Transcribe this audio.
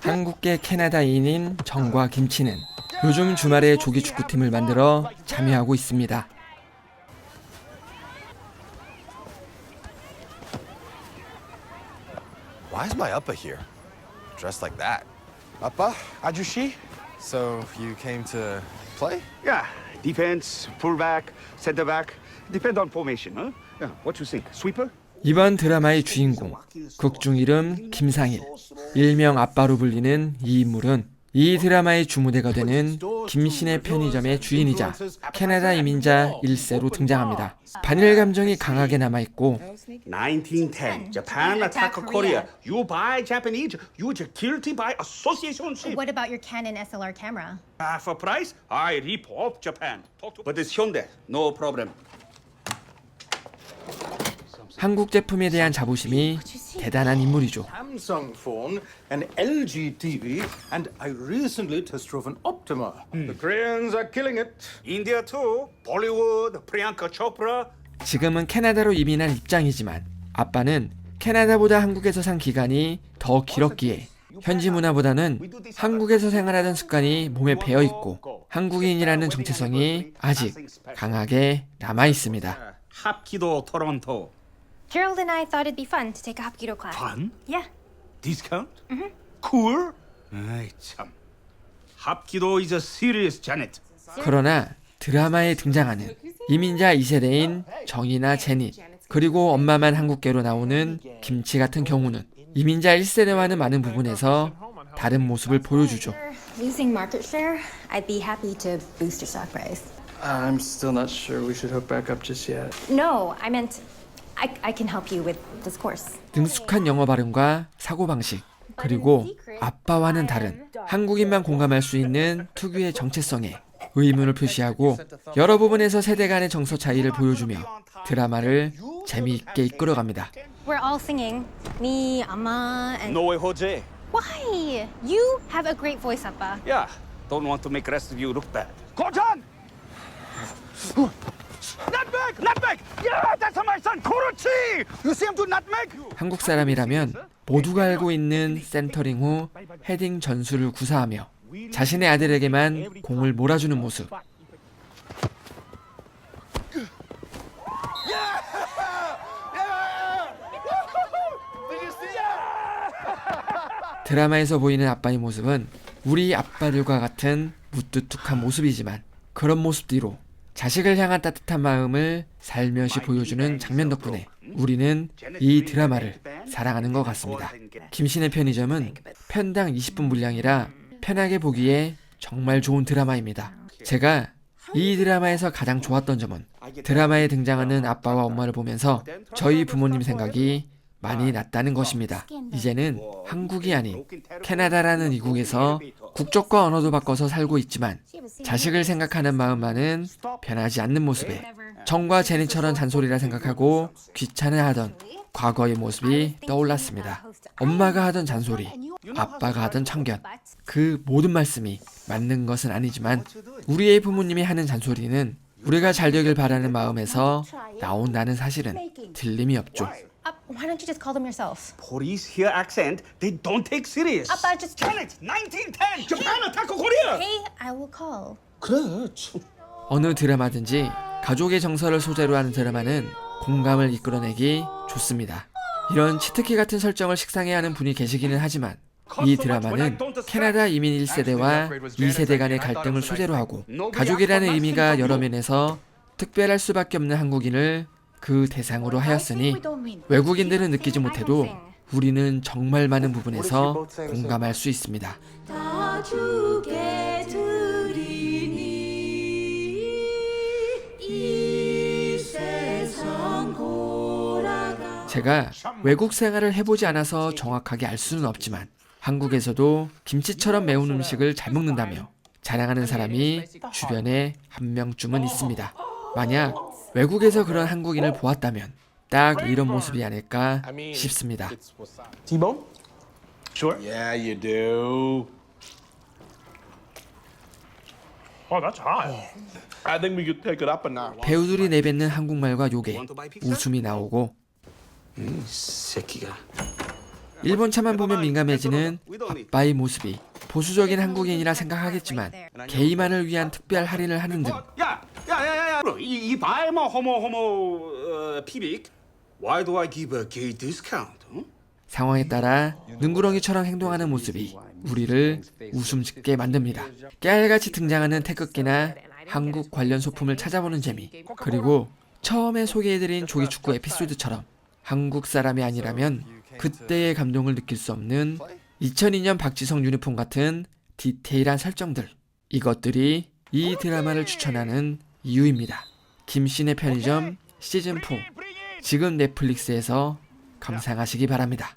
한국계 캐나다인인 정과 김치는 요즘 주말에 조기 축구팀을 만들어 참여하고 있습니다. Why is my uppa here? Dressed like that. Appa, ajushi? So you came to play? Yeah, defense, fullback, center back. Depend on formation, huh? Yeah, what you think? Sweeper? 이번 드라마의 주인공, 극중 이름 김상일, 일명 아빠로 불리는 이 인물은 이 드라마의 주무대가 되는 김신의 편의점의 주인이자 캐나다 이민자 1세로 등장합니다. 반일 감정이 강하게 남아 있고 1910, Japan attack Korea. You buy Japanese, you are guilty by associationship. What about your Canon SLR camera? Half a price, I rip off Japan. But it's Hyundai, no problem. 한국 제품에 대한 자부심이 대단한 인물이죠. Samsung phone, an LG TV, and I recently test drove an Optima. The Koreans are killing it. India too, Bollywood, Priyanka Chopra. 지금은 캐나다로 이민한 입장이지만 아빠는 캐나다보다 한국에서 산 기간이 더 길었기에 현지 문화보다는 한국에서 생활하던 습관이 몸에 배어 있고 한국인이라는 정체성이 아직 강하게 남아 있습니다. 합기도 토론토. Gerald and I thought it'd be fun to take a Hapkido class. Fun? Yeah. Discount? Cool? 아이 참. 합기도 is a serious Janet. 그러나 드라마에 등장하는 이민자 2세대인 정이나 제닛 그리고 엄마만 한국계로 나오는 김치 같은 경우는 이민자 1세대와는 많은 부분에서 다른 모습을 보여주죠. Losing market share, I'd be happy to boost your stock price. I'm still not sure we should hook back up just yet. No, I meant I, I can help you with this course. 능숙한 영어 발음과 사고방식 그리고 아빠와는 다른 한국인만 공감할 수 있는 특유의 정체성에 의문을 표시하고 여러 부분에서 세대 간의 정서 차이를 보여주며 드라마를 재미있게 이끌어갑니다. We're all singing me, Amma, and No way, Jose. why? You have a great voice, Appa. Yeah, don't want to make rest of you look bad. 고전! Nutmeg! Nutmeg! Yeah, that's my son, 그렇지! You see him do nutmeg? 한국 사람이라면 모두가 알고 있는 센터링 후 헤딩 전술을 구사하며 자신의 아들에게만 공을 몰아주는 모습. 드라마에서 보이는 아빠의 모습은 우리 아빠들과 같은 무뚝뚝한 모습이지만 그런 모습 뒤로 자식을 향한 따뜻한 마음을 살며시 보여주는 장면 덕분에 우리는 이 드라마를 사랑하는 것 같습니다. 김신의 편의점은 편당 20분 분량이라 편하게 보기에 정말 좋은 드라마입니다. 제가 이 드라마에서 가장 좋았던 점은 드라마에 등장하는 아빠와 엄마를 보면서 저희 부모님 생각이 많이 났다는 것입니다. 이제는 한국이 아닌 캐나다라는 이국에서 국적과 언어도 바꿔서 살고 있지만 자식을 생각하는 마음만은 변하지 않는 모습에 정과 제니처럼 잔소리라 생각하고 귀찮아하던 과거의 모습이 떠올랐습니다. 엄마가 하던 잔소리, 아빠가 하던 참견, 그 모든 말씀이 맞는 것은 아니지만 우리의 부모님이 하는 잔소리는 우리가 잘 되길 바라는 마음에서 나온다는 사실은 틀림이 없죠. Why don't you just call them yourself? Police hear accent, they don't take serious. Appa, just Janet, 1910, Japan attack Korea. Hey, I will call. 그래, 참. 어느 드라마든지 가족의 정서를 소재로 하는 드라마는 공감을 이끌어내기 좋습니다. 이런 치트키 같은 설정을 식상해 하는 분이 계시기는 하지만 이 드라마는 캐나다 이민 1세대와 2세대 간의 갈등을 소재로 하고 가족이라는 의미가 여러 면에서 특별할 수밖에 없는 한국인을 그 대상으로 하였으니 외국인들은 느끼지 못해도 우리는 정말 많은 부분에서 공감할 수 있습니다. 제가 외국 생활을 해보지 않아서 정확하게 알 수는 없지만 한국에서도 김치처럼 매운 음식을 잘 먹는다며 자랑하는 사람이 주변에 한 명쯤은 있습니다. 만약 외국에서 그런 한국인을 보았다면 딱 이런 모습이 아닐까 싶습니다. T-bone? Sure. Yeah, you do. Oh, that's hot. I think we could take it up a notch. 배우들이 내뱉는 한국말과 욕에 웃음이 나오고 새끼가. 일본 차만 보면 민감해지는 아빠의 모습이 보수적인 한국인이라 생각하겠지만 게이만을 위한 특별 할인을 하는 등 뭐 호모 호모 어, 피빅. Why do I give a gay discount? 응? 상황에 따라 능구렁이처럼 행동하는 모습이 우리를 웃음 짓게 만듭니다. 깨알같이 등장하는 태극기나 한국 관련 소품을 찾아보는 재미 그리고 처음에 소개해드린 조기축구 에피소드처럼 한국 사람이 아니라면 그때의 감동을 느낄 수 없는 2002년 박지성 유니폼 같은 디테일한 설정들 이것들이 이 드라마를 추천하는 이유입니다. 김신의 편의점 시즌4 지금 넷플릭스에서 감상하시기 바랍니다.